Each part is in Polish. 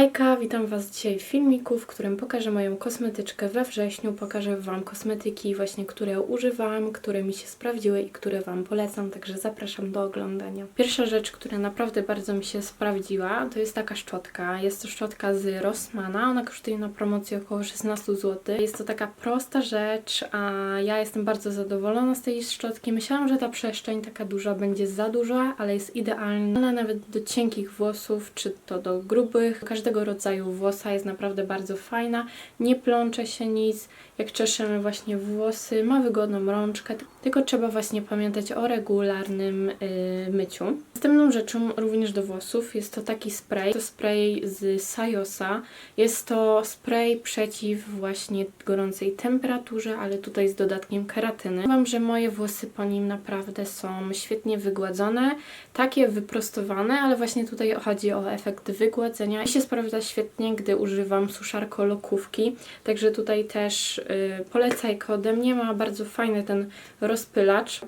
Hejka, witam Was dzisiaj w filmiku, w którym pokażę moją kosmetyczkę we wrześniu. Pokażę Wam kosmetyki właśnie, które używałam, które mi się sprawdziły i które Wam polecam, także zapraszam do oglądania. Pierwsza rzecz, która naprawdę bardzo mi się sprawdziła, to jest taka szczotka. Jest to szczotka z Rossmana, ona kosztuje na promocji około 16 zł. Jest to taka prosta rzecz, a ja jestem bardzo zadowolona z tej szczotki. Myślałam, że ta przestrzeń taka duża będzie za duża, ale jest idealna nawet do cienkich włosów, czy to do grubych, każdego rodzaju włosa jest naprawdę bardzo fajna. Nie plącze się nic, jak czeszemy właśnie włosy, ma wygodną rączkę, tylko trzeba właśnie pamiętać o regularnym yy, myciu. Następną rzeczą również do włosów jest to taki spray. To spray z Sajosa. Jest to spray przeciw właśnie gorącej temperaturze, ale tutaj z dodatkiem keratyny. Wam, że moje włosy po nim naprawdę są świetnie wygładzone, takie wyprostowane, ale właśnie tutaj chodzi o efekt wygładzenia. I się sprawdza świetnie, gdy używam suszarko lokówki, także tutaj też y, polecajka ode mnie. Ma bardzo fajny ten rozpylacz.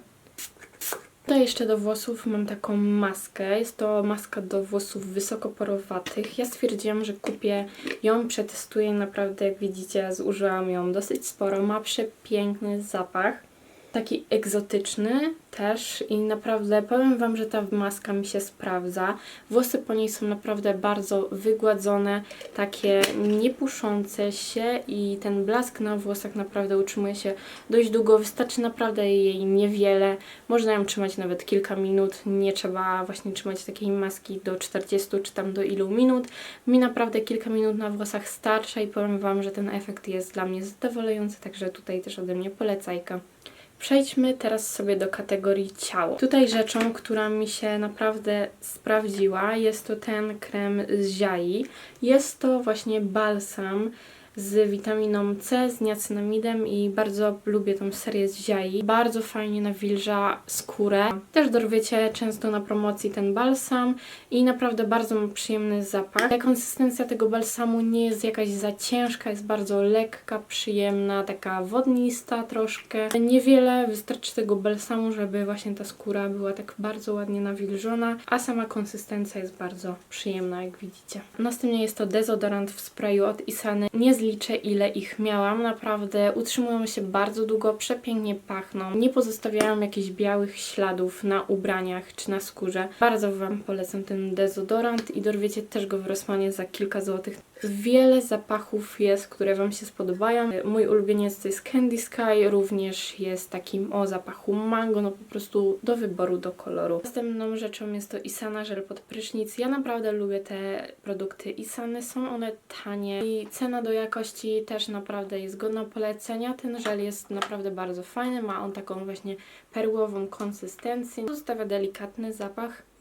Tutaj jeszcze do włosów mam taką maskę. Jest to maska do włosów wysokoporowatych. Ja stwierdziłam, że kupię ją, przetestuję. Naprawdę, jak widzicie, zużyłam ją dosyć sporo. Ma przepiękny zapach. Taki egzotyczny też i naprawdę powiem Wam, że ta maska mi się sprawdza. Włosy po niej są naprawdę bardzo wygładzone, takie niepuszące się i ten blask na włosach naprawdę utrzymuje się dość długo. Wystarczy naprawdę jej niewiele. Można ją trzymać nawet kilka minut. Nie trzeba właśnie trzymać takiej maski do 40 czy tam do ilu minut. Mi naprawdę kilka minut na włosach starcza i powiem Wam, że ten efekt jest dla mnie zadowalający, także tutaj też ode mnie polecajka. Przejdźmy teraz sobie do kategorii ciało. Tutaj rzeczą, która mi się naprawdę sprawdziła, jest to ten krem z Ziai. Jest to właśnie balsam z witaminą C, z niacinamidem i bardzo lubię tą serię z Ziai. Bardzo fajnie nawilża skórę. Też dorwiecie często na promocji ten balsam i naprawdę bardzo ma przyjemny zapach. Ta konsystencja tego balsamu nie jest jakaś za ciężka, jest bardzo lekka, przyjemna, taka wodnista troszkę. Niewiele wystarczy tego balsamu, żeby właśnie ta skóra była tak bardzo ładnie nawilżona, a sama konsystencja jest bardzo przyjemna, jak widzicie. Następnie jest to dezodorant w sprayu od Isany. Nie zliczę ile ich miałam, naprawdę utrzymują się bardzo długo, przepięknie pachną, nie pozostawiają jakichś białych śladów na ubraniach czy na skórze. Bardzo Wam polecam ten dezodorant i dorwiecie też go w Rossmanie za kilka złotych. Wiele zapachów jest, które Wam się spodobają. Mój ulubieniec to jest Candy Sky, również jest takim o zapachu mango, no po prostu do wyboru, do koloru. Następną rzeczą jest to Isana żel pod prysznic. Ja naprawdę lubię te produkty Isany, są one tanie i cena do jakości też naprawdę jest godna polecenia. Ten żel jest naprawdę bardzo fajny, ma on taką właśnie perłową konsystencję. Zostawia delikatny zapach.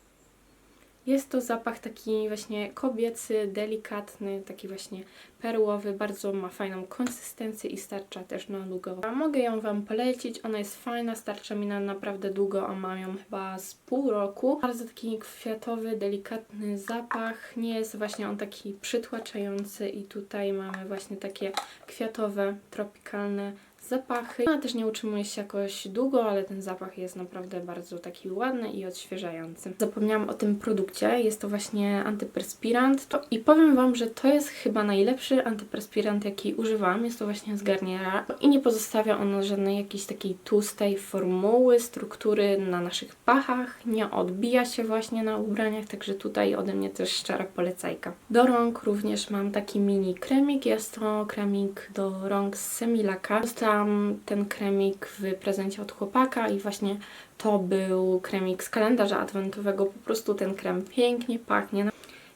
Jest to zapach taki właśnie kobiecy, delikatny, taki właśnie perłowy, bardzo ma fajną konsystencję i starcza też na długo. A mogę ją Wam polecić, ona jest fajna, starcza mi na naprawdę długo, a mam ją chyba z pół roku. Bardzo taki kwiatowy, delikatny zapach, nie jest właśnie on taki przytłaczający i tutaj mamy właśnie takie kwiatowe, tropikalne zapachy. Ona też nie utrzymuje się jakoś długo, ale ten zapach jest naprawdę bardzo taki ładny i odświeżający. Zapomniałam o tym produkcie, jest to właśnie antyperspirant to, i powiem Wam, że to jest chyba najlepszy antyperspirant, jaki używam. Jest to właśnie z Garniera i nie pozostawia on żadnej jakiejś takiej tłustej formuły, struktury na naszych pachach, nie odbija się właśnie na ubraniach, także tutaj ode mnie też szczera polecajka. Do rąk również mam taki mini kremik, jest to kremik do rąk z Semilaka. Dostałam ten kremik w prezencie od chłopaka i właśnie to był kremik z kalendarza adwentowego. Po prostu ten krem pięknie pachnie.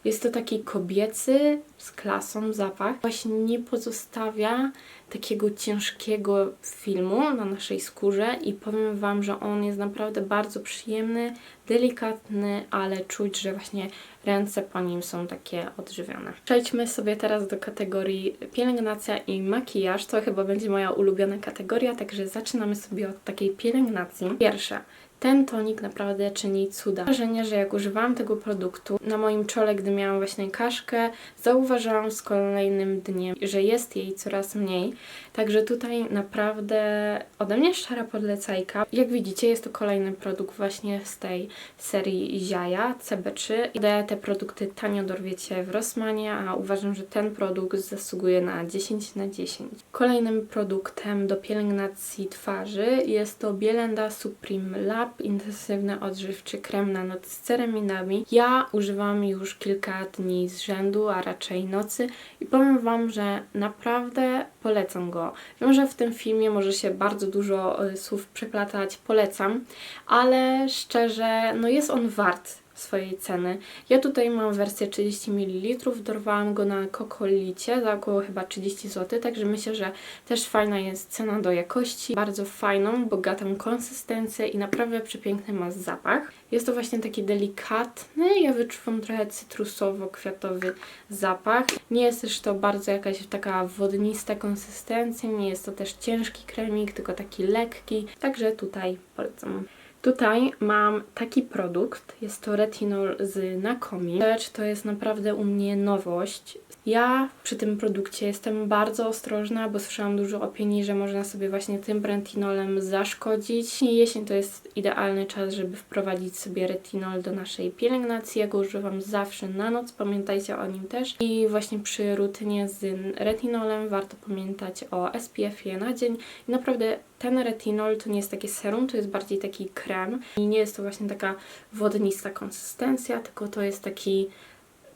Jest to taki kobiecy, z klasą zapach. Właśnie nie pozostawia takiego ciężkiego filmu na naszej skórze i powiem Wam, że on jest naprawdę bardzo przyjemny, delikatny, ale czuć, że właśnie ręce po nim są takie odżywione. Przejdźmy sobie teraz do kategorii pielęgnacja i makijaż. To chyba będzie moja ulubiona kategoria, także zaczynamy sobie od takiej pielęgnacji. Pierwsza Ten tonik naprawdę czyni cuda. Mam wrażenie, że jak używałam tego produktu na moim czole, gdy miałam właśnie kaszkę, zauważyłam z kolejnym dniem, że jest jej coraz mniej. Także tutaj naprawdę ode mnie szczera podlecajka. Jak widzicie, jest to kolejny produkt właśnie z tej serii Ziaja CB3. Idę te produkty tanio dorwiecie w Rossmanie, a uważam, że ten produkt zasługuje na 10 na 10. Kolejnym produktem do pielęgnacji twarzy jest to Bielenda Supreme Lab intensywny odżywczy krem na noc z cereminami. Ja używam już kilka dni z rzędu, a raczej nocy i powiem Wam, że naprawdę polecam go. Wiem, że w tym filmie może się bardzo dużo y, słów przeplatać, polecam, ale szczerze, no jest on wart swojej ceny. Ja tutaj mam wersję 30 ml, dorwałam go na Kokolicie za około chyba 30 zł, także myślę, że też fajna jest cena do jakości. Bardzo fajną, bogatą konsystencję i naprawdę przepiękny ma zapach. Jest to właśnie taki delikatny, ja wyczuwam trochę cytrusowo-kwiatowy zapach. Nie jest też to bardzo jakaś taka wodnista konsystencja, nie jest to też ciężki kremik, tylko taki lekki, także tutaj polecam. Tutaj mam taki produkt, jest to retinol z Nakomi. Rzecz to jest naprawdę u mnie nowość. Ja przy tym produkcie jestem bardzo ostrożna, bo słyszałam dużo opinii, że można sobie właśnie tym retinolem zaszkodzić. Jesień to jest idealny czas, żeby wprowadzić sobie retinol do naszej pielęgnacji. Ja go używam zawsze na noc, pamiętajcie o nim też. I właśnie przy rutynie z retinolem warto pamiętać o SPF-ie na dzień. I naprawdę ten retinol to nie jest takie serum, to jest bardziej taki krem. I nie jest to właśnie taka wodnista konsystencja, tylko to jest taki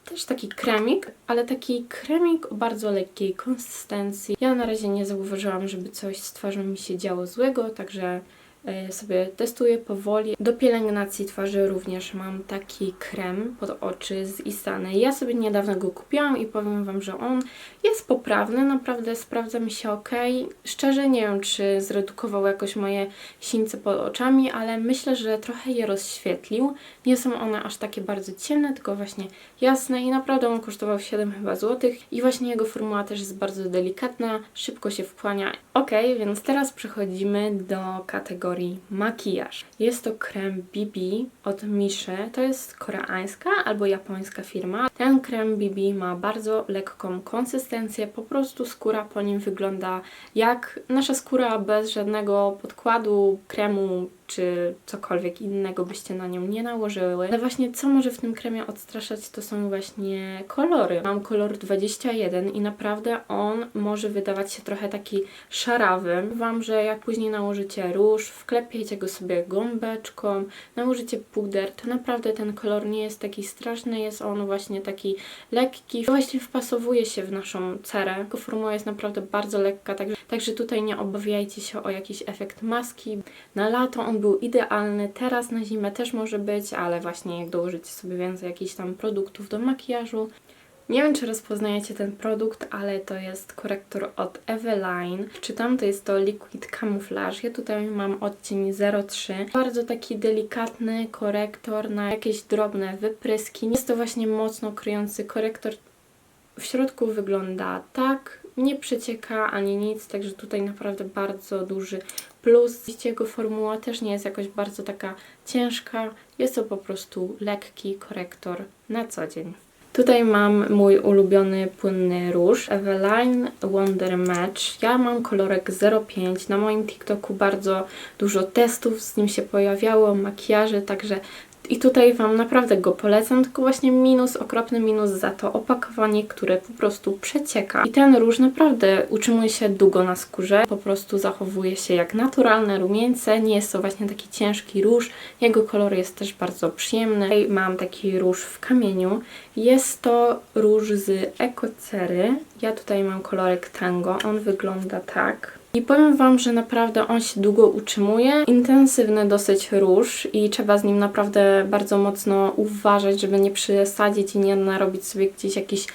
też taki kremik, ale taki kremik o bardzo lekkiej konsystencji. Ja na razie nie zauważyłam, żeby coś z twarzą mi się działo złego, także sobie testuję powoli. Do pielęgnacji twarzy również mam taki krem pod oczy z Istany. Ja sobie niedawno go kupiłam i powiem Wam, że on jest poprawny, naprawdę sprawdza mi się ok. Szczerze nie wiem, czy zredukował jakoś moje sińce pod oczami, ale myślę, że trochę je rozświetlił. Nie są one aż takie bardzo ciemne, tylko właśnie jasne i naprawdę on kosztował 7 chyba złotych i właśnie jego formuła też jest bardzo delikatna, szybko się wchłania. Ok, więc teraz przechodzimy do kategorii makijaż. Jest to krem BB od Miszy. To jest koreańska albo japońska firma. Ten krem BB ma bardzo lekką konsystencję, po prostu skóra po nim wygląda jak nasza skóra bez żadnego podkładu, kremu czy cokolwiek innego byście na nią nie nałożyły. Ale właśnie co może w tym kremie odstraszać, to są właśnie kolory. Mam kolor 21 i naprawdę on może wydawać się trochę taki szarawy. Wam, że jak później nałożycie róż, wklepiecie go sobie gąbeczką, nałożycie puder, to naprawdę ten kolor nie jest taki straszny, jest on właśnie taki lekki. Właśnie wpasowuje się w naszą cerę. Jego formuła jest naprawdę bardzo lekka, także, także tutaj nie obawiajcie się o jakiś efekt maski. Na lato on był idealny, teraz na zimę też może być, ale właśnie jak dołożycie sobie więcej jakichś tam produktów do makijażu. Nie wiem, czy rozpoznajecie ten produkt, ale to jest korektor od Eveline. Czytam, to jest to Liquid Camouflage. Ja tutaj mam odcień 03. Bardzo taki delikatny korektor na jakieś drobne wypryski. Jest to właśnie mocno kryjący korektor. W środku wygląda tak, nie przecieka ani nic, także tutaj naprawdę bardzo duży plus. Jego formuła też nie jest jakoś bardzo taka ciężka, jest to po prostu lekki korektor na co dzień. Tutaj mam mój ulubiony płynny róż Eveline Wonder Match. Ja mam kolorek 05. Na moim TikToku bardzo dużo testów z nim się pojawiało, makijaży, także i tutaj Wam naprawdę go polecam, tylko właśnie minus, okropny minus za to opakowanie, które po prostu przecieka. I ten róż naprawdę utrzymuje się długo na skórze, po prostu zachowuje się jak naturalne rumieńce, nie jest to właśnie taki ciężki róż, jego kolor jest też bardzo przyjemny. Tutaj mam taki róż w kamieniu, jest to róż z Ekocery, ja tutaj mam kolorek Tango, on wygląda tak. I powiem Wam, że naprawdę on się długo utrzymuje. Intensywny dosyć róż i trzeba z nim naprawdę bardzo mocno uważać, żeby nie przesadzić i nie narobić sobie gdzieś jakichś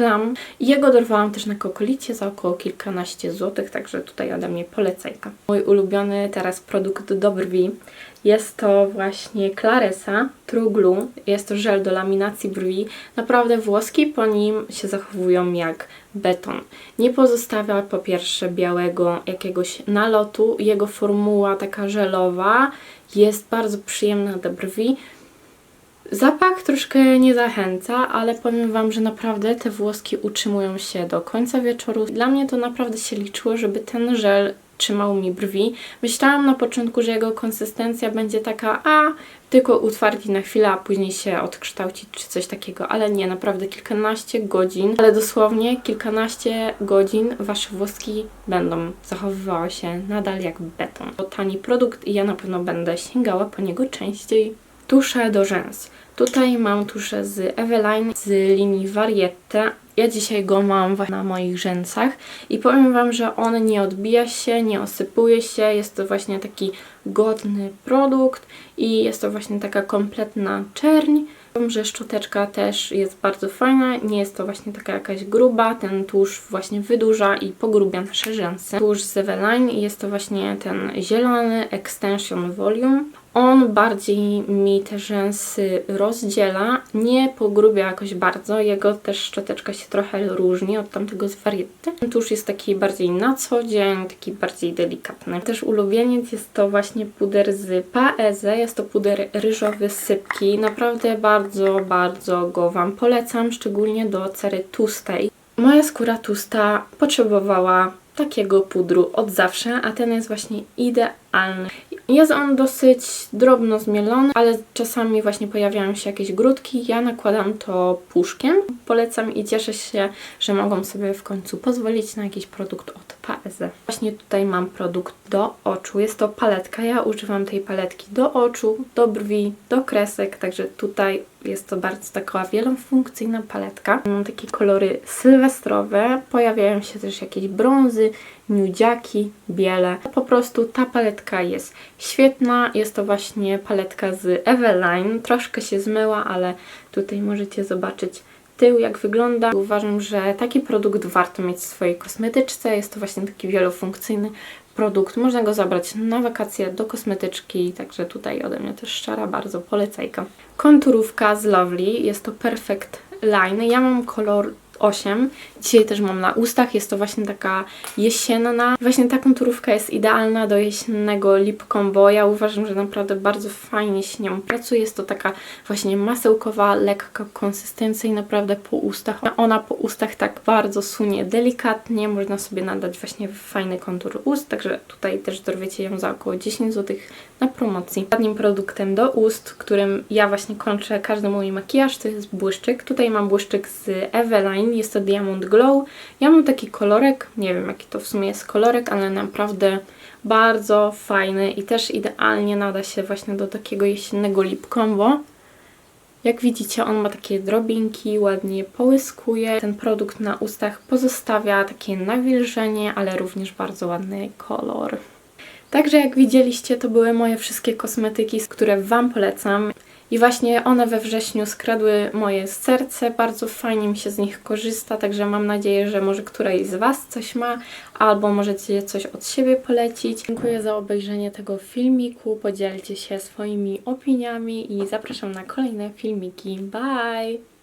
Plum. Jego dorwałam też na kokolicie za około kilkanaście złotych, także tutaj ode mnie polecajka. Mój ulubiony teraz produkt do brwi jest to właśnie Claresa True Glue. Jest to żel do laminacji brwi. Naprawdę włoski po nim się zachowują jak beton. Nie pozostawia po pierwsze białego jakiegoś nalotu. Jego formuła taka żelowa jest bardzo przyjemna do brwi. Zapach troszkę nie zachęca, ale powiem Wam, że naprawdę te włoski utrzymują się do końca wieczoru. Dla mnie to naprawdę się liczyło, żeby ten żel trzymał mi brwi. Myślałam na początku, że jego konsystencja będzie taka, a tylko utwardzi na chwilę, a później się odkształci czy coś takiego, ale nie, naprawdę kilkanaście godzin, ale dosłownie kilkanaście godzin Wasze włoski będą zachowywały się nadal jak beton. To tani produkt i ja na pewno będę sięgała po niego częściej. Tusze do rzęs. Tutaj mam tusze z Eveline z linii Variette. Ja dzisiaj go mam na moich rzęsach i powiem Wam, że on nie odbija się, nie osypuje się. Jest to właśnie taki godny produkt i jest to właśnie taka kompletna czerń. Powiem, że szczoteczka też jest bardzo fajna, nie jest to właśnie taka jakaś gruba, ten tusz właśnie wydłuża i pogrubia nasze rzęsy. Tusz z Eveline jest to właśnie ten zielony Extension Volume. On bardziej mi te rzęsy rozdziela, nie pogrubia jakoś bardzo, jego też szczoteczka się trochę różni od tamtego z Variety. Ten tusz jest taki bardziej na co dzień, taki bardziej delikatny. Też ulubieniec jest to właśnie puder z Paeze, jest to puder ryżowy z sypki. Naprawdę bardzo, bardzo go Wam polecam, szczególnie do cery tłustej. Moja skóra tłusta potrzebowała takiego pudru od zawsze, a ten jest właśnie idealny. Jest on dosyć drobno zmielony, ale czasami właśnie pojawiają się jakieś grudki. Ja nakładam to puszkiem. Polecam i cieszę się, że mogą sobie w końcu pozwolić na jakiś produkt od Paeze. Właśnie tutaj mam produkt do oczu. Jest to paletka. Ja używam tej paletki do oczu, do brwi, do kresek, także tutaj jest to bardzo taka wielofunkcyjna paletka. Mam takie kolory sylwestrowe. Pojawiają się też jakieś brązy, nudziaki, biele. Po prostu ta paletka jest świetna. Jest to właśnie paletka z Eveline. Troszkę się zmyła, ale tutaj możecie zobaczyć tył, jak wygląda. Uważam, że taki produkt warto mieć w swojej kosmetyczce. Jest to właśnie taki wielofunkcyjny produkt. Można go zabrać na wakacje do kosmetyczki, także tutaj ode mnie też szczera bardzo polecajka. Konturówka z Lovely. Jest to Perfect Line. Ja mam kolor 8. Dzisiaj też mam na ustach. Jest to właśnie taka jesienna. Właśnie ta konturówka jest idealna do jesiennego lip combo. Ja uważam, że naprawdę bardzo fajnie się nią pracuje. Jest to taka właśnie masełkowa, lekka konsystencja i naprawdę po ustach. Ona po ustach tak bardzo sunie delikatnie. Można sobie nadać właśnie fajny kontur ust, także tutaj też dorwiecie ją za około 10 zł na promocji. Ostatnim produktem do ust, którym ja właśnie kończę każdy mój makijaż, to jest błyszczyk. Tutaj mam błyszczyk z Eveline, jest to Diamond Glow. Ja mam taki kolorek, nie wiem jaki to w sumie jest kolorek, ale naprawdę bardzo fajny i też idealnie nada się właśnie do takiego jesiennego lip combo. Jak widzicie, on ma takie drobinki, ładnie połyskuje. Ten produkt na ustach pozostawia takie nawilżenie, ale również bardzo ładny kolor. Także jak widzieliście, to były moje wszystkie kosmetyki, które Wam polecam. I właśnie one we wrześniu skradły moje serce, bardzo fajnie mi się z nich korzysta, także mam nadzieję, że może któraś z Was coś ma, albo możecie coś od siebie polecić. Dziękuję za obejrzenie tego filmiku, podzielcie się swoimi opiniami i zapraszam na kolejne filmiki. Bye!